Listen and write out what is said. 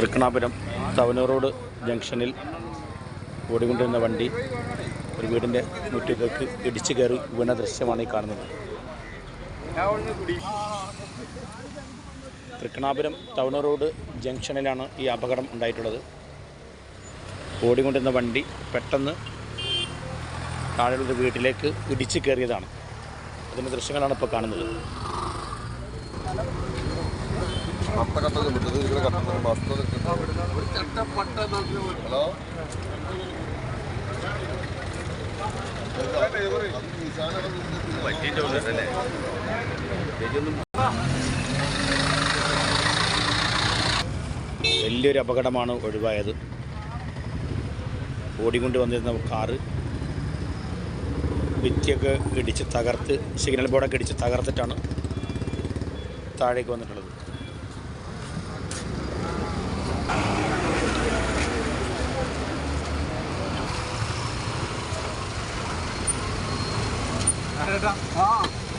Thrikkanapuram Thavanur road ജംഗ്ഷനിൽ ഓടിക്കൊണ്ടിരുന്ന വണ്ടി ഒരു വീടിന്റെ മുറ്റത്തേക്ക് ഇടിച്ചു കയറി വീണ ദൃശ്യമാണ് ഈ കാണുന്നത്. തൃക്കണാപുരം തവനൂർ റോഡ് ജംഗ്ഷനിലാണ് ഈ അപകടം ഉണ്ടായിട്ടുള്ളത്. ഓടിക്കൊണ്ടിരുന്ന വണ്ടി പെട്ടെന്ന് താഴെയുള്ള വീട്ടിലേക്ക് ഇടിച്ചു കയറിയതാണ്. അതിന്റെ ദൃശ്യങ്ങളാണ് ഇപ്പോൾ കാണുന്നത്. കട്ട കട്ട മുറ്റത്ത് ഇരിക്കുന്ന കട്ട ബസ് ഹലോ വലിയൊരു അപകടമാണ് ഒഴിവായത്. ഓടിക്കൊണ്ട് വന്നിരുന്ന കാറ് ഭിത്തിയൊക്കെ ഇടിച്ച് തകർത്ത് സിഗ്നൽ ബോർഡൊക്കെ ഇടിച്ച് തകർത്തിട്ടാണ് താഴേക്ക് വന്നിട്ടുള്ളത്. 来来来，啊。